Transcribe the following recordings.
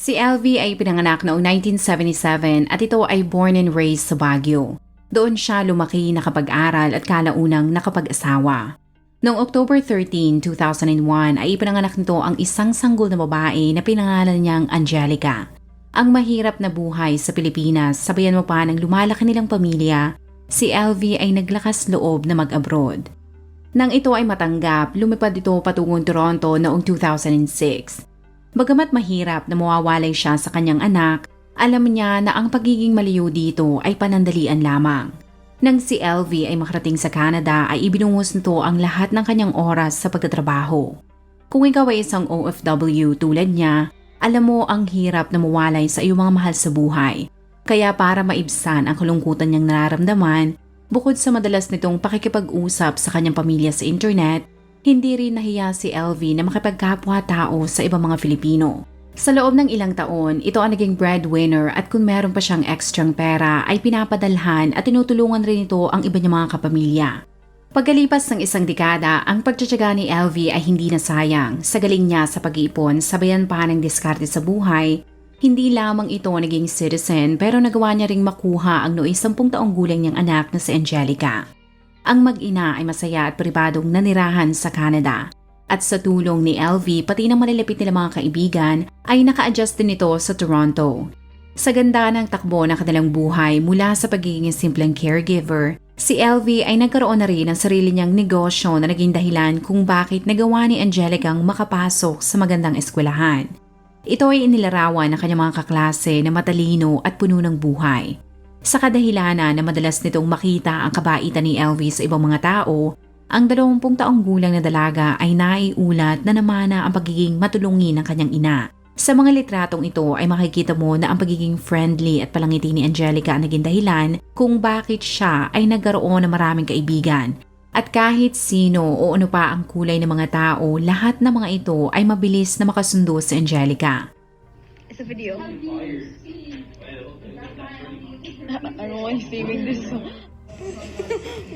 Si LV ay pinanganak noong 1977 at ito ay born and raised sa Baguio. Doon siya lumaki nakapag-aral at kalaunang nakapag-asawa. Noong October 13, 2001 ay ipinanganak nito ang isang sanggol na babae na pinangalan niyang Angelica. Ang mahirap na buhay sa Pilipinas, sabayan mo pa ng lumalaki nilang pamilya, si LV ay naglakas loob na mag-abroad. Nang ito ay matanggap, lumipad ito patungong Toronto noong 2006. Bagamat mahirap na mawawalay siya sa kanyang anak, alam niya na ang pagiging maliyo dito ay panandalian lamang. Nang si LV ay makarating sa Canada ay ibinungos nito ang lahat ng kanyang oras sa pagtatrabaho. Kung ikaw ay isang OFW tulad niya, alam mo ang hirap na mawalay sa iyong mga mahal sa buhay. Kaya para maibsan ang kalungkutan niyang nararamdaman, bukod sa madalas nitong pakikipag-usap sa kanyang pamilya sa internet, hindi rin nahiya si LV na makipagkapwa-tao sa ibang mga Filipino. Sa loob ng ilang taon, ito ang naging breadwinner at kung meron pa siyang extrang pera ay pinapadalhan at tinutulungan rin ito ang iba niyang mga kapamilya. Pagkalipas ng isang dekada, ang pagtsatsaga ni LV ay hindi nasayang. Sa galing niya sa pag-iipon, sabayan pa ng diskarte sa buhay, hindi lamang ito naging citizen pero nagawa niya ring makuha ang nooy 10 taong gulang niyang anak na si Angelica. Ang mag-ina ay masaya at pribadong nanirahan sa Canada. At sa tulong ni LV pati ng malalapit nila mga kaibigan ay naka-adjust din ito sa Toronto. Sa ganda ng takbo ng kanilang buhay mula sa pagiging simpleng caregiver, si LV ay nagkaroon na rin ng sarili niyang negosyo na naging dahilan kung bakit nagawa ni Angelica ang makapasok sa magandang eskwelahan. Ito ay inilarawan ng kanyang mga kaklase na matalino at puno ng buhay. Sa kadahilanan na madalas nitong makita ang kabaitan ni Elvis sa ibang mga tao, ang 20 taong gulang na dalaga ay naiulat na namana ang pagiging matulungin ng kanyang ina. Sa mga litratong ito ay makikita mo na ang pagiging friendly at palangiti ni Angelica ang naging dahilan kung bakit siya ay nagkaroon ng maraming kaibigan. At kahit sino o ano pa ang kulay ng mga tao, lahat ng mga ito ay mabilis na makasundo sa Angelica. It's a video. I don't like saving this song.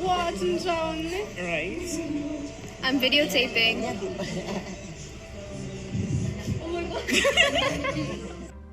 Watch and sound. Right. I'm videotaping. oh my God.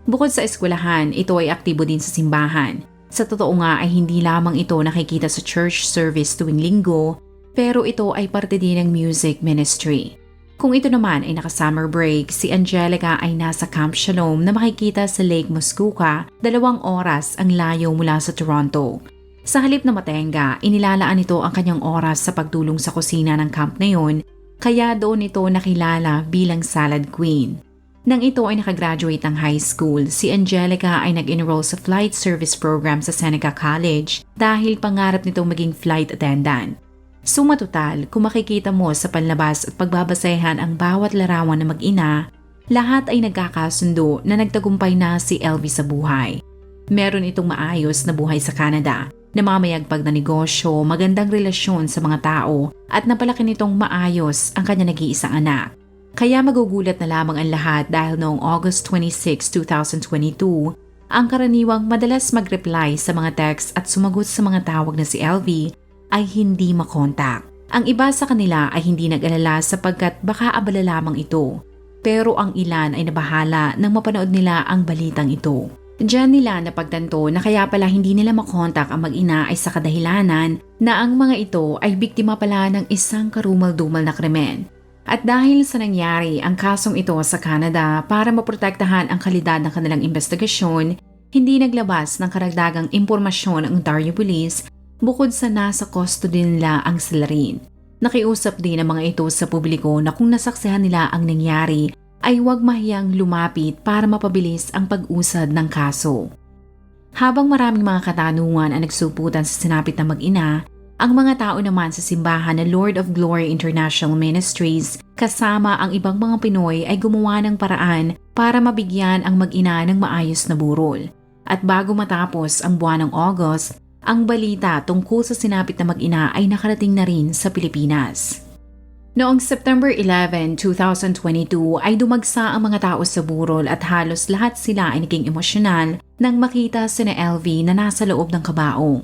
Bukod sa eskwelahan, ito ay aktibo din sa simbahan. Sa totoo nga ay hindi lamang ito nakikita sa church service tuwing linggo, pero ito ay parte din ng music ministry. Kung ito naman ay naka-summer break, si Angelica ay nasa Camp Shalom na makikita sa Lake Muskoka, dalawang oras ang layo mula sa Toronto. Sa halip na matenga, inilalaan nito ang kanyang oras sa pagtulong sa kusina ng camp na yon, kaya doon ito nakilala bilang salad queen. Nang ito ay nakagraduate ng high school, si Angelica ay nag-enroll sa flight service program sa Seneca College dahil pangarap nitong maging flight attendant. Suma total, kung makikita mo sa panlabas at pagbabasehan ang bawat larawan ng mag-ina, lahat ay nagkakasundo na nagtagumpay na si Elvi sa buhay. Meron itong maayos na buhay sa Canada, namamayagpag na negosyo, magandang relasyon sa mga tao at napalaki nitong maayos ang kanya nag-iisang anak. Kaya magugulat na lamang ang lahat dahil noong August 26, 2022, ang karaniwang madalas mag-reply sa mga text at sumagot sa mga tawag na si Elvi ay hindi makontak. Ang iba sa kanila ay hindi nag-alala sapagkat baka abala lamang ito. Pero ang ilan ay nabahala nang mapanood nila ang balitang ito. Diyan nila napagtanto na kaya pala hindi nila makontak ang mag-ina ay sa kadahilanan na ang mga ito ay biktima pala ng isang karumal-dumal na krimen. At dahil sa nangyari ang kasong ito sa Canada para maprotektahan ang kalidad ng kanilang investigasyon, hindi naglabas ng karagdagang impormasyon ang Ontario Police bukod sa nasa custody nila ang sila rin. Nakiusap din ang mga ito sa publiko na kung nasaksihan nila ang nangyari ay huwag mahiyang lumapit para mapabilis ang pag-usad ng kaso. Habang maraming mga katanungan ang nagsuputan sa sinapit na mag-ina, ang mga tao naman sa simbahan na Lord of Glory International Ministries kasama ang ibang mga Pinoy ay gumawa ng paraan para mabigyan ang mag-ina ng maayos na burol. At bago matapos ang buwan ng August, ang balita tungkol sa sinapit na mag-ina ay nakarating na rin sa Pilipinas. Noong September 11, 2022 ay dumagsa ang mga tao sa burol at halos lahat sila ay naging emosyonal nang makita si na LV na nasa loob ng kabaong.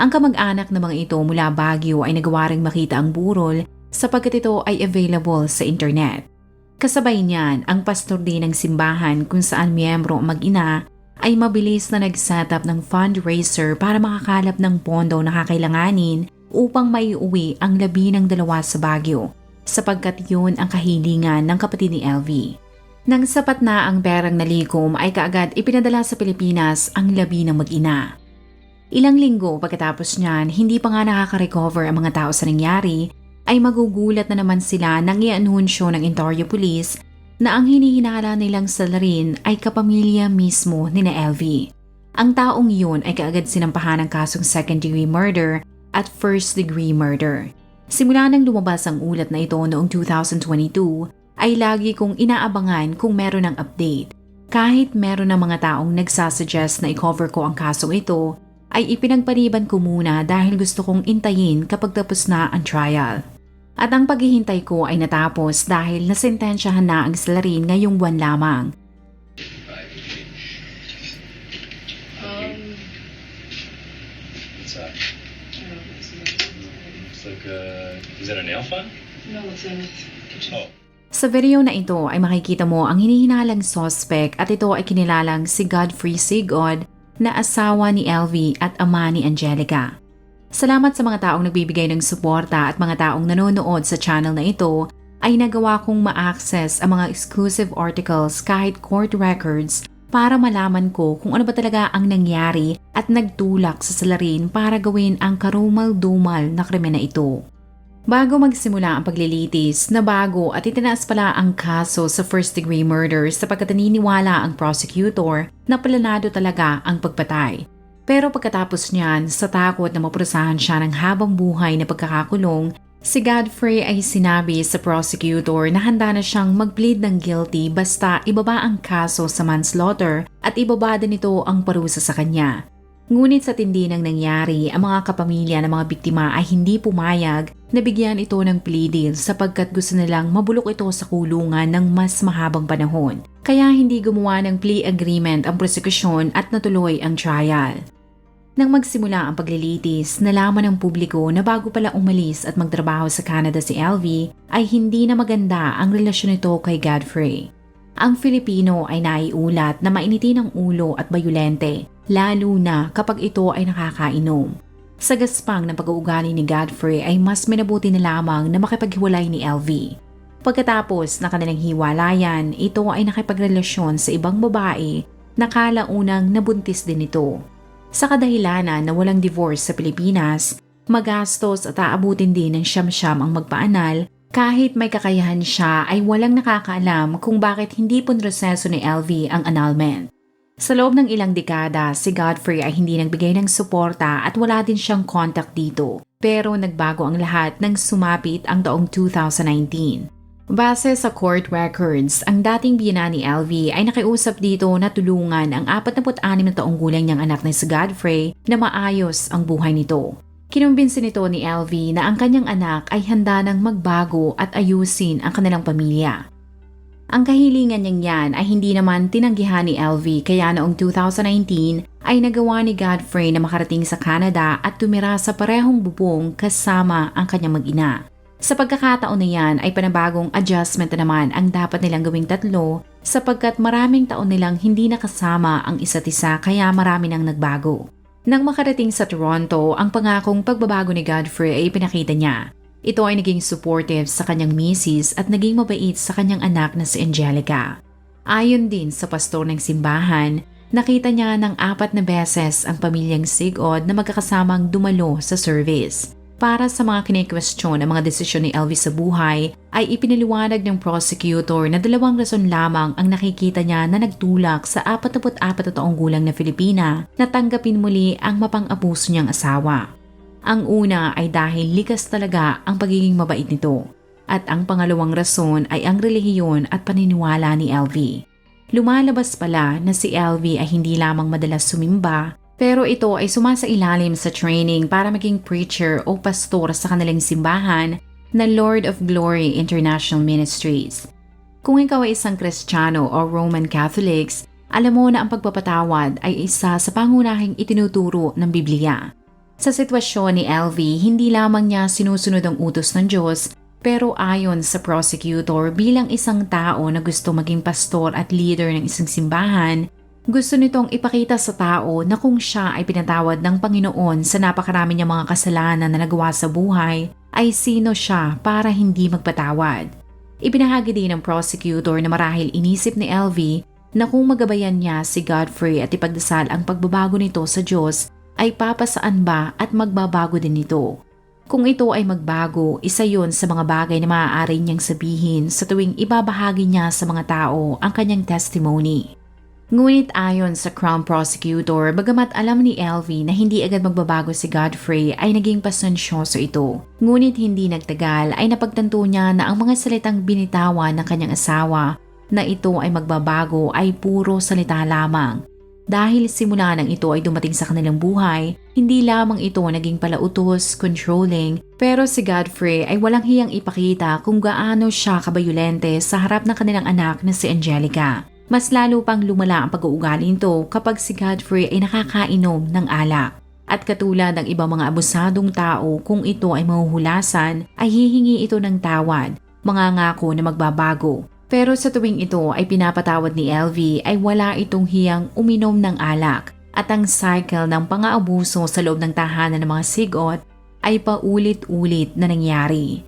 Ang kamag-anak ng mga ito mula Baguio ay nagawa ring makita ang burol sapagkat ito ay available sa internet. Kasabay niyan, ang pastor din ng simbahan kung saan miyembro ang mag-ina ay mabilis na nag-setup ng fundraiser para makakalap ng pondo na kakailanganin upang maiuwi ang labi ng dalawa sa Baguio sapagkat yun ang kahilingan ng kapatid ni LV. Nang sapat na ang perang nalikom ay kaagad ipinadala sa Pilipinas ang labi ng mag-ina. Ilang linggo pagkatapos niyan, hindi pa nga nakaka-recover ang mga tao sa nangyari, ay magugulat na naman sila nang i-anunsyo ng Ontario Police na ang hinihinala nilang salarin ay kapamilya mismo ni na LV. Ang taong yun ay kaagad sinampahan ng kasong second degree murder at first degree murder. Simula nang lumabas ang ulat na ito noong 2022, ay lagi kong inaabangan kung meron ng update. Kahit meron ng mga taong nagsasuggest na i-cover ko ang kasong ito, ay ipinagpaliban ko muna dahil gusto kong intayin kapag tapos na ang trial. At ang paghihintay ko ay natapos dahil nasentensyahan na ang salarin ngayong buwan lamang. Um, What's that? It's like a. Is that a nail file? No, it's in its kitchen. Oh. Sa video na ito ay makikita mo ang hinihinalang suspect at ito ay kinilalang si Godfrey Sigod na asawa ni LV at ama ni Angelica. Salamat sa mga taong nagbibigay ng suporta at mga taong nanonood sa channel na ito ay nagawa kong ma-access ang mga exclusive articles kahit court records para malaman ko kung ano ba talaga ang nangyari at nagtulak sa salarin para gawin ang karumal-dumal na krimen na ito. Bago magsimula ang paglilitis, na bago at itinaas pala ang kaso sa first degree murder sapagkat naniniwala ang prosecutor na planado talaga ang pagpatay. Pero pagkatapos niyan, sa takot na maprosahan siya ng habang buhay na pagkakakulong, si Godfrey ay sinabi sa prosecutor na handa na siyang mag-plead ng guilty basta ibaba ang kaso sa manslaughter at ibaba din ito ang parusa sa kanya. Ngunit sa tindi ng nangyari, ang mga kapamilya ng mga biktima ay hindi pumayag na bigyan ito ng plea deal sapagkat gusto nilang mabulok ito sa kulungan ng mas mahabang panahon. Kaya hindi gumawa ng plea agreement ang prosekusyon at natuloy ang trial. Nang magsimula ang paglilitis, nalaman ng publiko na bago pala umalis at magtrabaho sa Canada si LV ay hindi na maganda ang relasyon nito kay Godfrey. Ang Filipino ay naiulat na mainitin ang ulo at bayulente, lalo na kapag ito ay nakakainom. Sa gaspang ng pag-uugali ni Godfrey ay mas minabuti na lamang na makipaghiwalay ni LV. Pagkatapos na kanilang hiwalayan, ito ay nakipagrelasyon sa ibang babae na kalaunang nabuntis din ito. Sa kadahilanan na walang divorce sa Pilipinas, magastos at aabutin din ng siyam-siyam ang magpaanal kahit may kakayahan siya ay walang nakakaalam kung bakit hindi punroseso ni LV ang annulment. Sa loob ng ilang dekada, si Godfrey ay hindi nagbigay ng suporta at wala din siyang contact dito. Pero nagbago ang lahat nang sumapit ang taong 2019. Base sa court records, ang dating biyana ni LV ay nakiusap dito na tulungan ang 46 na taong gulang niyang anak na si Godfrey na maayos ang buhay nito. Kinumbinsi nito ni LV na ang kanyang anak ay handa nang magbago at ayusin ang kanilang pamilya. Ang kahilingan niyang yan ay hindi naman tinanggihan ni LV kaya noong 2019 ay nagawa ni Godfrey na makarating sa Canada at tumira sa parehong bubong kasama ang kanyang mag-ina. Sa pagkakataon na yan ay panabagong adjustment na naman ang dapat nilang gawing tatlo sapagkat maraming taon nilang hindi nakasama ang isa't isa kaya marami nang nagbago. Nang makarating sa Toronto, ang pangakong pagbabago ni Godfrey ay pinakita niya. Ito ay naging supportive sa kanyang misis at naging mabait sa kanyang anak na si Angelica. Ayon din sa pastor ng simbahan, nakita niya ng apat na beses ang pamilyang Sigod na magkakasamang dumalo sa service. Para sa mga kinikwestiyon ng mga desisyon ni LV sa buhay, ay ipinaliwanag ng prosecutor na dalawang rason lamang ang nakikita niya na nagtulak sa 44 na taong gulang na Filipina na tanggapin muli ang mapang-abuso niyang asawa. Ang una ay dahil likas talaga ang pagiging mabait nito. At ang pangalawang rason ay ang relihiyon at paniniwala ni LV. Lumalabas pala na si LV ay hindi lamang madalas sumimba, pero ito ay sumasailalim sa training para maging preacher o pastor sa kanilang simbahan na Lord of Glory International Ministries. Kung ikaw ay isang Kristiyano o Roman Catholics, alam mo na ang pagpapatawad ay isa sa pangunahing itinuturo ng Biblia. Sa sitwasyon ni LV, hindi lamang niya sinusunod ang utos ng Diyos, pero ayon sa prosecutor bilang isang tao na gusto maging pastor at leader ng isang simbahan, gusto nitong ipakita sa tao na kung siya ay pinatawad ng Panginoon sa napakarami niyang mga kasalanan na nagawa sa buhay, ay sino siya para hindi magpatawad. Ibinahagi din ng prosecutor na marahil inisip ni LV na kung magabayan niya si Godfrey at ipagdasal ang pagbabago nito sa Diyos, ay papasaan ba at magbabago din ito. Kung ito ay magbago, isa yon sa mga bagay na maaari niyang sabihin sa tuwing ibabahagi niya sa mga tao ang kanyang testimony. Ngunit ayon sa Crown Prosecutor, bagamat alam ni LV na hindi agad magbabago si Godfrey ay naging pasensyoso ito. Ngunit hindi nagtagal ay napagtanto niya na ang mga salitang binitawan ng kanyang asawa na ito ay magbabago ay puro salita lamang. Dahil simula nang ito ay dumating sa kanilang buhay, hindi lamang ito naging palautos, controlling, pero si Godfrey ay walang hiyang ipakita kung gaano siya kabayulente sa harap ng kanilang anak na si Angelica. Mas lalo pang lumala ang pag-uugali nito kapag si Godfrey ay nakakainom ng alak. At katulad ng ibang mga abusadong tao kung ito ay mahuhulasan, ay hihingi ito ng tawad, mga ngako na magbabago. Pero sa tuwing ito ay pinapatawad ni LV ay wala itong hiyang uminom ng alak at ang cycle ng pang-aabuso sa loob ng tahanan ng mga sigot ay paulit-ulit na nangyari.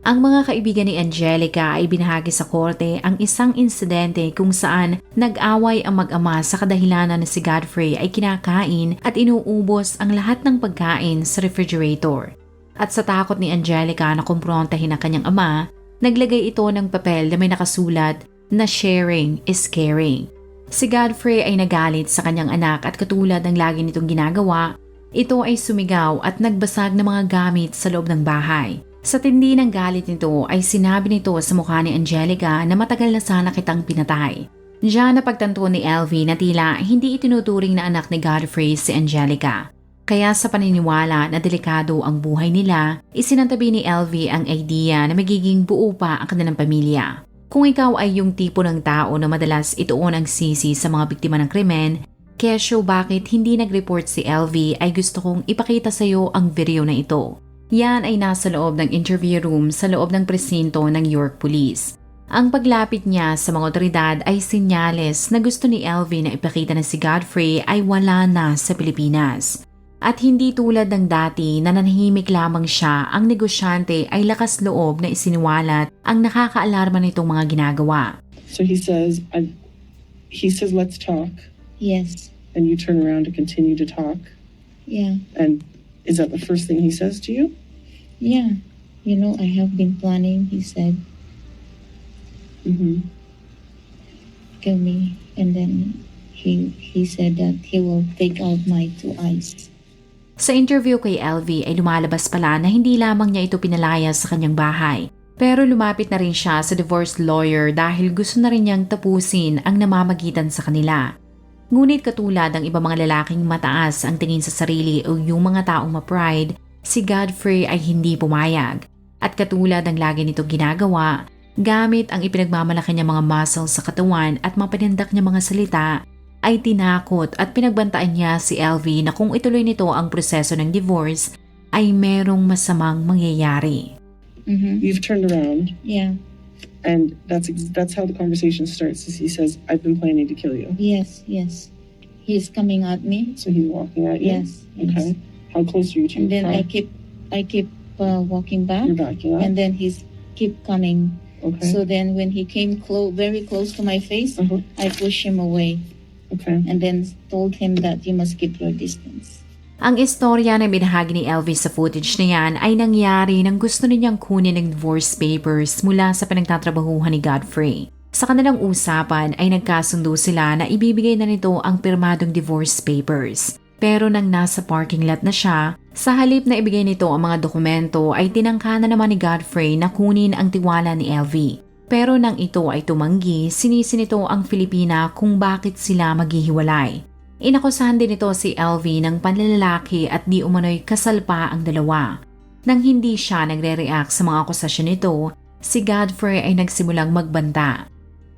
Ang mga kaibigan ni Angelica ay binahagi sa korte ang isang insidente kung saan nag-away ang mag-ama sa kadahilanan na si Godfrey ay kinakain at inuubos ang lahat ng pagkain sa refrigerator. At sa takot ni Angelica na kumprontahin ang kanyang ama, naglagay ito ng papel na may nakasulat na sharing is caring. Si Godfrey ay nagalit sa kanyang anak at katulad ng lagi nitong ginagawa, ito ay sumigaw at nagbasag ng mga gamit sa loob ng bahay. Sa tindi ng galit nito ay sinabi nito sa mukha ni Angelica na matagal na sana kitang pinatay. Diyan napagtanto ni LV na tila hindi itinuturing na anak ni Godfrey si Angelica. Kaya sa paniniwala na delikado ang buhay nila, isinantabi ni LV ang idea na magiging buo pa ang kanilang pamilya. Kung ikaw ay yung tipo ng tao na madalas ituon ang sisi sa mga biktima ng krimen, kesyo bakit hindi nag-report si LV ay gusto kong ipakita sa iyo ang video na ito. Yan ay nasa loob ng interview room sa loob ng presinto ng York Police. Ang paglapit niya sa mga otoridad ay sinyales na gusto ni LV na ipakita na si Godfrey ay wala na sa Pilipinas. At hindi tulad ng dati na nanahimik lamang siya, ang negosyante ay lakas loob na isiniwalat ang nakakaalarma nitong mga ginagawa. So he says, I, he says, let's talk. Yes. And you turn around to continue to talk. Yeah. And is that the first thing he says to you? Yeah. You know, I have been planning, he said, Mm-hmm. kill me. And then he he said that he will take out my two eyes. Sa interview kay LV ay lumalabas pala na hindi lamang niya ito pinalaya sa kanyang bahay. Pero lumapit na rin siya sa divorce lawyer dahil gusto na rin niyang tapusin ang namamagitan sa kanila. Ngunit katulad ng iba mga lalaking mataas ang tingin sa sarili o yung mga taong ma-pride, si Godfrey ay hindi pumayag. At katulad ng lagi nito ginagawa, gamit ang ipinagmamalaki niya mga muscles sa katawan at mapanindak niya mga salita, ay tinakot at pinagbantaan niya si LV na kung ituloy nito ang proseso ng divorce, ay merong masamang mangyayari. Mm-hmm. You've turned around, Yeah. and that's that's how the conversation starts. Is he says, "I've been planning to kill you." Yes. Yes. He's coming at me. So he's walking at you. Yes. yes. How close are you to And then your I car? keep I keep uh, walking back, You're backing up. and then he's keep coming. okay. So then when he came close, very close to my face, Uh-huh. I pushed him away Okay. and then told him that you must keep your distance. Ang istorya na binahagi ni Elvis sa footage na yan ay nangyari nang gusto niyang kunin ng divorce papers mula sa pinagtatrabahuhan ni Godfrey. Sa kanilang usapan ay nagkasundo sila na ibibigay na nito ang pirmadong divorce papers. Pero nang nasa parking lot na siya, sa halip na ibigay nito ang mga dokumento ay tinangka na naman ni Godfrey na kunin ang tiwala ni Elvie. Pero nang ito ay tumanggi, sinisi nito ang Filipina kung bakit sila maghihiwalay. Inakusahan din nito si LV ng panlalaki at di umano'y kasal pa ang dalawa. Nang hindi siya nagre-react sa mga akusasyon nito, si Godfrey ay nagsimulang magbanta.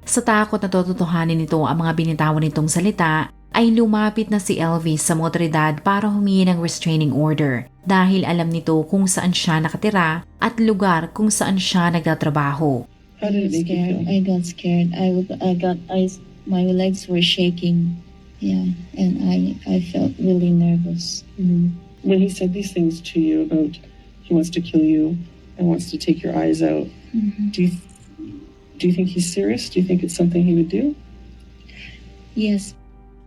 Sa takot na tototohanin nito ang mga binitawan nitong salita, ay lumapit na si LV sa mga otoridad para humingi ng restraining order dahil alam nito kung saan siya nakatira at lugar kung saan siya nagtatrabaho. Scared. feel? I got scared. I I got I s- my legs were shaking. Yeah, and I I felt really nervous. Mhm. When he said these things to you about he wants to kill you and wants to take your eyes out, Mhm. do you do you think he's serious? Do you think it's something he would do? Yes,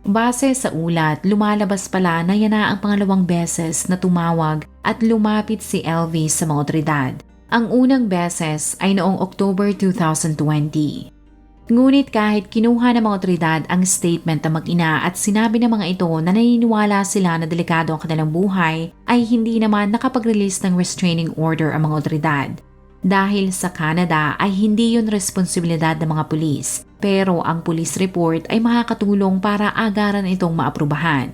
Base sa ulat, lumalabas pala na yan na ang pangalawang beses na tumawag at lumapit si LV sa mga otoridad. Ang unang beses ay noong October 2020. Ngunit kahit kinuha ng mga otoridad ang statement ng mag-ina at sinabi ng mga ito na naniniwala sila na delikado ang kanilang buhay, ay hindi naman nakapag-release ng restraining order ang mga otoridad. Dahil sa Canada ay hindi yun responsibilidad ng mga pulis, pero ang police report ay makakatulong para agaran itong maaprubahan.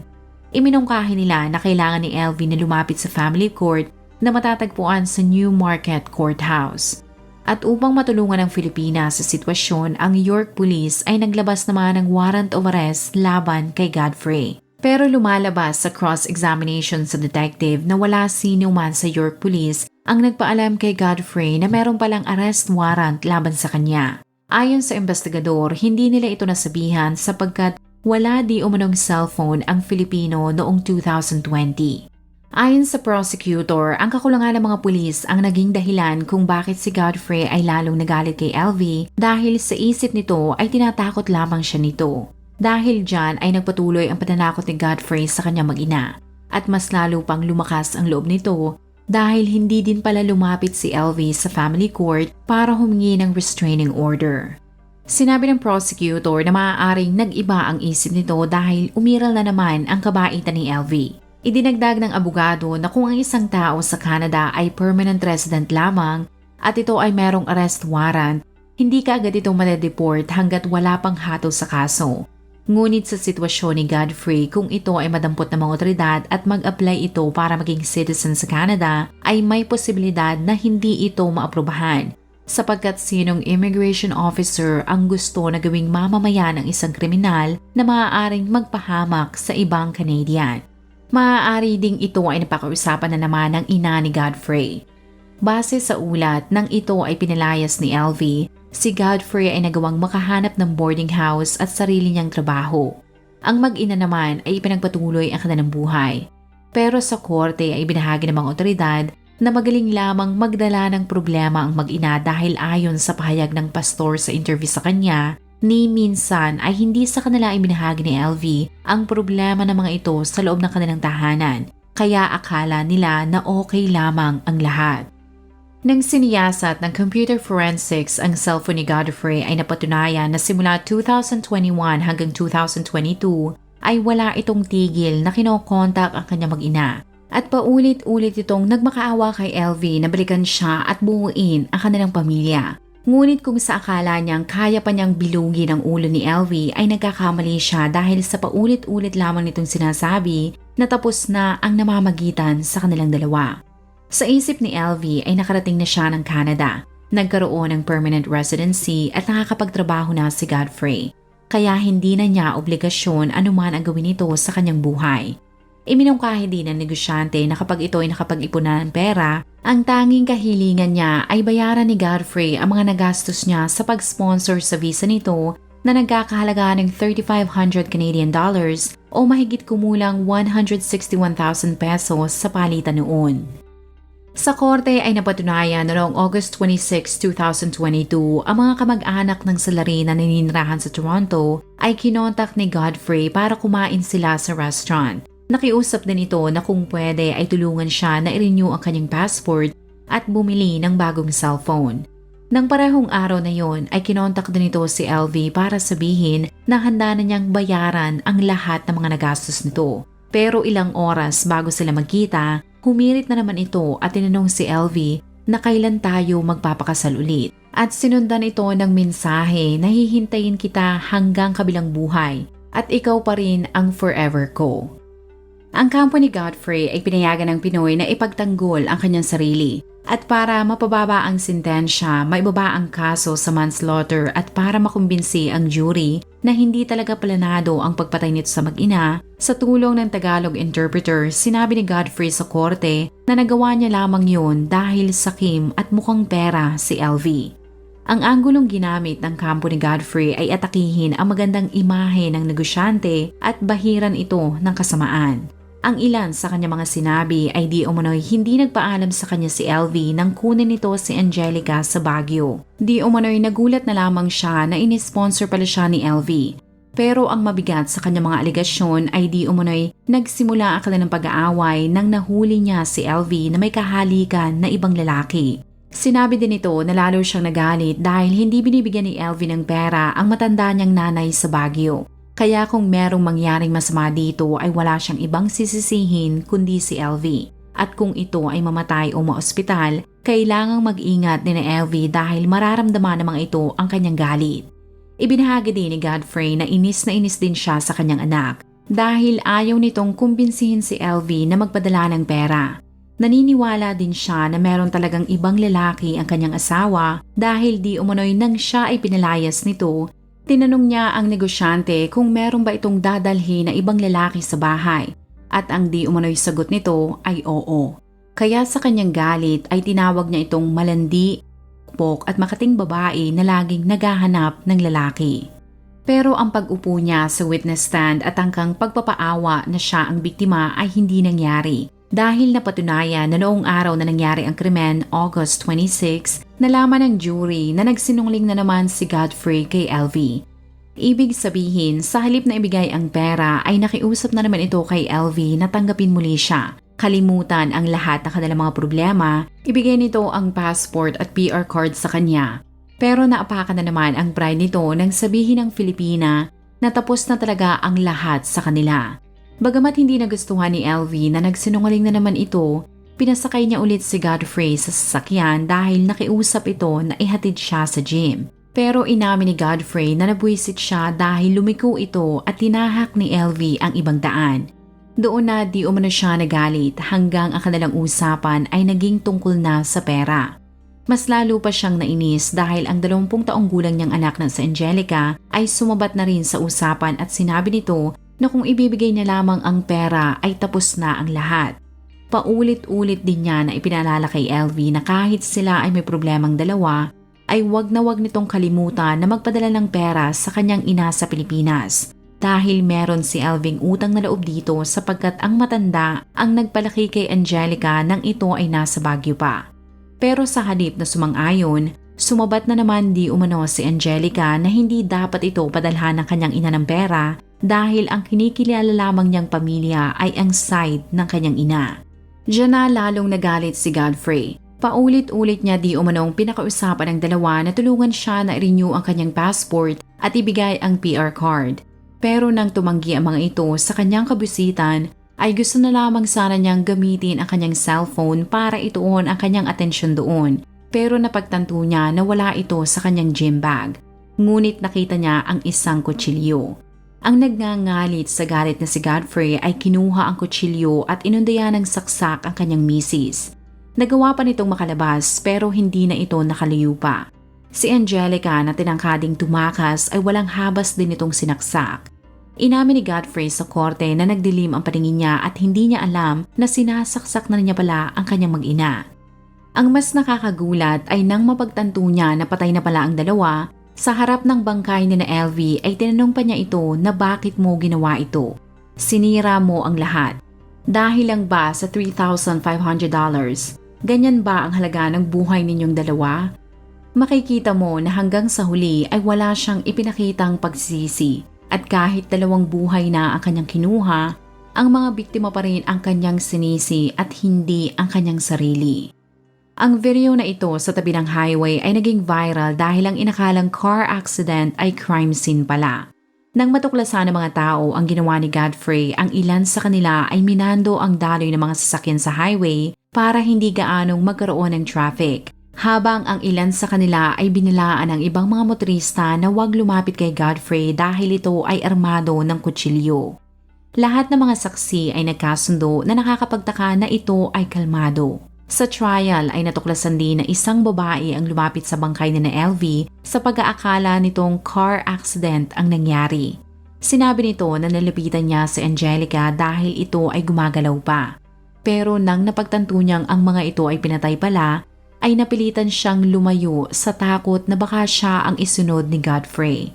Iminungkahi nila na kailangan ni LV na lumapit sa family court na matatagpuan sa Newmarket Courthouse. At upang matulungan ang Pilipinas sa sitwasyon, ang York Police ay naglabas naman ng warrant of arrest laban kay Godfrey. Pero lumalabas sa cross-examination sa detective na wala sino man sa York Police ang nagpaalam kay Godfrey na meron palang arrest warrant laban sa kanya. Ayon sa investigador, hindi nila ito nasabihan sapagkat wala di umanong cellphone ang Filipino noong 2020. Ayon sa prosecutor, ang kakulangan ng mga pulis ang naging dahilan kung bakit si Godfrey ay lalong nagalit kay LV dahil sa isip nito ay tinatakot lamang siya nito. Dahil dyan ay nagpatuloy ang pananakot ni Godfrey sa kanyang mag-ina at mas lalo pang lumakas ang loob nito dahil hindi din pala lumapit si LV sa family court para humingi ng restraining order. Sinabi ng prosecutor na maaaring nag-iba ang isip nito dahil umiral na naman ang kabaitan ni LV. Idinagdag ng abogado na kung ang isang tao sa Canada ay permanent resident lamang at ito ay merong arrest warrant, hindi ka agad itong madedeport hanggat wala pang hatol sa kaso. Ngunit sa sitwasyon ni Godfrey kung ito ay madampot ng mga otoridad at mag-apply ito para maging citizen sa Canada ay may posibilidad na hindi ito maaprubahan sapagkat sinong immigration officer ang gusto na gawing mamamayan ng isang kriminal na maaaring magpahamak sa ibang Canadian. Maaari ding ito ay napakausapan na naman ng ina ni Godfrey. Base sa ulat, nang ito ay pinalayas ni LV, si Godfrey ay nagawang makahanap ng boarding house at sarili niyang trabaho. Ang mag-ina naman ay ipinagpatuloy ang kanilang buhay. Pero sa korte ay binahagi ng mga otoridad na magaling lamang magdala ng problema ang mag-ina dahil ayon sa pahayag ng pastor sa interview sa kanya, ni minsan ay hindi sa kanila ay binahagi ni LV ang problema ng mga ito sa loob ng kanilang tahanan, kaya akala nila na okay lamang ang lahat. Nang siniyasat ng computer forensics ang cellphone ni Godfrey ay napatunayan na simula 2021 hanggang 2022 ay wala itong tigil na kinokontak ang kanyang mag-ina. At paulit-ulit itong nagmakaawa kay LV na balikan siya at buuin ang kanilang pamilya. Ngunit kung sa akala niyang kaya pa niyang bilugin ang ulo ni LV ay nagkakamali siya dahil sa paulit-ulit lamang nitong sinasabi na tapos na ang namamagitan sa kanilang dalawa. Sa isip ni LV ay nakarating na siya ng Canada. Nagkaroon ng permanent residency at nakakapagtrabaho na si Godfrey. Kaya hindi na niya obligasyon anuman ang gawin ito sa kanyang buhay. Iminungkahi din ng negosyante na kapag ito ay nakapag-ipunan ng pera, ang tanging kahilingan niya ay bayaran ni Godfrey ang mga nagastos niya sa pag-sponsor sa visa nito na nagkakahalaga ng 3,500 Canadian dollars o mahigit kumulang 161,000 pesos sa palitan noon. Sa korte ay napatunayan na noong August 26, 2022, ang mga kamag-anak ng salari na naninirahan sa Toronto ay kinontak ni Godfrey para kumain sila sa restaurant Nakiusap din ito na kung pwede ay tulungan siya na i-renew ang kanyang passport at bumili ng bagong cellphone. Nang parehong araw na yon ay kinontak din ito si LV para sabihin na handa na niyang bayaran ang lahat ng mga nagastos nito. Pero ilang oras bago sila magkita, humirit na naman ito at tinanong si LV na kailan tayo magpapakasal ulit. At sinundan ito ng mensahe na hihintayin kita hanggang kabilang buhay at ikaw pa rin ang forever ko. Ang kampo ni Godfrey ay pinayagan ng Pinoy na ipagtanggol ang kanyang sarili at para mapababa ang sentensya, maibaba ang kaso sa manslaughter at para makumbinsi ang jury na hindi talaga planado ang pagpatay nito sa mag-ina, sa tulong ng Tagalog interpreter, sinabi ni Godfrey sa korte na nagawa niya lamang yun dahil sakim at mukhang pera si LV. Ang anggulong ginamit ng kampo ni Godfrey ay atakihin ang magandang imahe ng negosyante at bahiran ito ng kasamaan. Ang ilan sa kanya mga sinabi ay di umano'y hindi nagpaalam sa kanya si LV nang kunin nito si Angelica sa Baguio. Di umano'y nagulat na lamang siya na inisponsor pala siya ni LV. Pero ang mabigat sa kanyang mga aligasyon ay di umano'y nagsimula ang kanilang pag-aaway nang nahuli niya si LV na may kahalikan na ibang lalaki. Sinabi din ito na lalo siyang nagalit dahil hindi binibigyan ni LV ng pera ang matanda niyang nanay sa Baguio. Kaya kung merong mangyaring masama dito ay wala siyang ibang sisisihin kundi si LV. At kung ito ay mamatay o maospital, kailangang mag-ingat ni na LV dahil mararamdaman ng mga ito ang kanyang galit. Ibinahagi din ni Godfrey na inis na inis din siya sa kanyang anak dahil ayaw nitong kumbinsihin si LV na magpadala ng pera. Naniniwala din siya na meron talagang ibang lalaki ang kanyang asawa dahil di umano'y nang siya ay pinalayas nito Tinanong niya ang negosyante kung meron ba itong dadalhin na ibang lalaki sa bahay at ang di umano'y sagot nito ay oo. Kaya sa kanyang galit ay tinawag niya itong malandi, pok at makating babae na laging naghahanap ng lalaki. Pero ang pag-upo niya sa witness stand at angkang pagpapaawa na siya ang biktima ay hindi nangyari dahil napatunayan na noong araw na nangyari ang krimen, August 26, nalaman ng jury na nagsinungling na naman si Godfrey kay LV. Ibig sabihin, sa halip na ibigay ang pera ay nakiusap na naman ito kay LV na tanggapin muli siya. Kalimutan ang lahat ng kanilang mga problema, ibigay nito ang passport at PR card sa kanya. Pero naapakan na naman ang pride nito nang sabihin ng Filipina na tapos na talaga ang lahat sa kanila. Bagamat hindi nagustuhan ni LV na nagsinungaling na naman ito, Pinasakay niya ulit si Godfrey sa sasakyan dahil nakiusap ito na ihatid siya sa gym. Pero inamin ni Godfrey na nabuisit siya dahil lumiko ito at tinahak ni LV ang ibang daan. Doon na di umano siya nagalit hanggang ang kanilang usapan ay naging tungkol na sa pera. Mas lalo pa siyang nainis dahil ang 20 taong gulang niyang anak na si Angelica ay sumabat na rin sa usapan at sinabi nito na kung ibibigay niya lamang ang pera ay tapos na ang lahat. Paulit-ulit din niya na ipinalala kay LV na kahit sila ay may problemang dalawa, ay wag na wag nitong kalimutan na magpadala ng pera sa kanyang ina sa Pilipinas. Dahil meron si Elving utang na loob dito sapagkat ang matanda ang nagpalaki kay Angelica nang ito ay nasa Baguio pa. Pero sa halip na sumang-ayon, sumabat na naman di umano si Angelica na hindi dapat ito padalhan ng kanyang ina ng pera dahil ang kinikilala lamang niyang pamilya ay ang side ng kanyang ina. Diyan na lalong nagalit si Godfrey. Paulit-ulit niya di umanong pinakausapan ng dalawa na tulungan siya na renew ang kanyang passport at ibigay ang PR card. Pero nang tumanggi ang mga ito sa kanyang kabusitan, ay gusto na lamang sana niyang gamitin ang kanyang cellphone para ituon ang kanyang atensyon doon. Pero napagtanto niya na wala ito sa kanyang gym bag. Ngunit nakita niya ang isang kutsilyo. Ang nagngangalit sa galit na si Godfrey ay kinuha ang kutsilyo at inundayan ng saksak ang kanyang misis. Nagawa pa nitong makalabas pero hindi na ito nakalayo pa. Si Angelica na tinangkading tumakas ay walang habas din itong sinaksak. Inamin ni Godfrey sa korte na nagdilim ang paningin niya at hindi niya alam na sinasaksak na niya pala ang kanyang mag-ina. Ang mas nakakagulat ay nang mapagtanto niya na patay na pala ang dalawa, sa harap ng bangkay ni na LV ay tinanong pa niya ito na bakit mo ginawa ito. Sinira mo ang lahat. Dahil lang ba sa $3,500? Ganyan ba ang halaga ng buhay ninyong dalawa? Makikita mo na hanggang sa huli ay wala siyang ipinakitang pagsisi at kahit dalawang buhay na ang kanyang kinuha, ang mga biktima pa rin ang kanyang sinisi at hindi ang kanyang sarili. Ang video na ito sa tabi ng highway ay naging viral dahil ang inakalang car accident ay crime scene pala. Nang matuklasan ng mga tao ang ginawa ni Godfrey, ang ilan sa kanila ay minando ang daloy ng mga sasakyan sa highway para hindi gaanong magkaroon ng traffic. Habang ang ilan sa kanila ay binilaan ng ibang mga motorista na huwag lumapit kay Godfrey dahil ito ay armado ng kutsilyo. Lahat ng mga saksi ay nagkasundo na nakakapagtaka na ito ay kalmado. Sa trial ay natuklasan din na isang babae ang lumapit sa bangkay ni na LV sa pag-aakala nitong car accident ang nangyari. Sinabi nito na nalapitan niya si Angelica dahil ito ay gumagalaw pa. Pero nang napagtanto niyang ang mga ito ay pinatay pala, ay napilitan siyang lumayo sa takot na baka siya ang isunod ni Godfrey.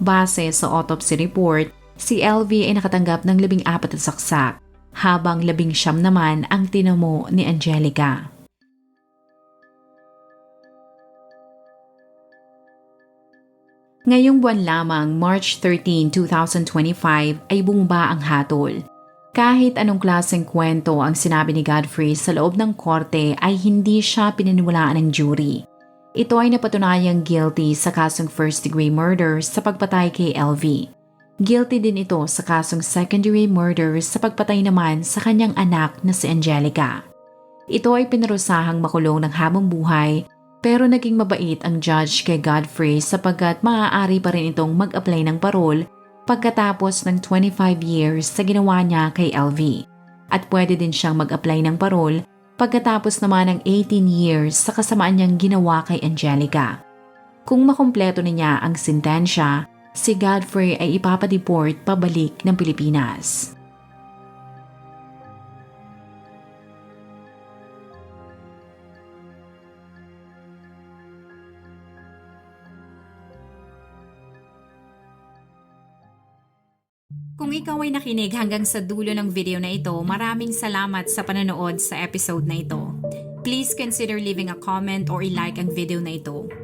Base sa autopsy report, si LV ay nakatanggap ng labing apat na saksak habang labing siyam naman ang tinamo ni Angelica. Ngayong buwan lamang, March 13, 2025, ay bumaba ang hatol. Kahit anong klaseng kwento ang sinabi ni Godfrey sa loob ng korte ay hindi siya pininiwalaan ng jury. Ito ay napatunayang guilty sa kasong first-degree murder sa pagpatay kay LV. Guilty din ito sa kasong secondary murder sa pagpatay naman sa kanyang anak na si Angelica. Ito ay pinarusahang makulong ng habang buhay pero naging mabait ang judge kay Godfrey sapagkat maaari pa rin itong mag-apply ng parol pagkatapos ng 25 years sa ginawa niya kay LV. At pwede din siyang mag-apply ng parol pagkatapos naman ng 18 years sa kasamaan niyang ginawa kay Angelica. Kung makumpleto niya ang sintensya, si Godfrey ay ipapadeport pabalik ng Pilipinas. Kung ikaw ay nakinig hanggang sa dulo ng video na ito, maraming salamat sa panonood sa episode na ito. Please consider leaving a comment or i-like ang video na ito.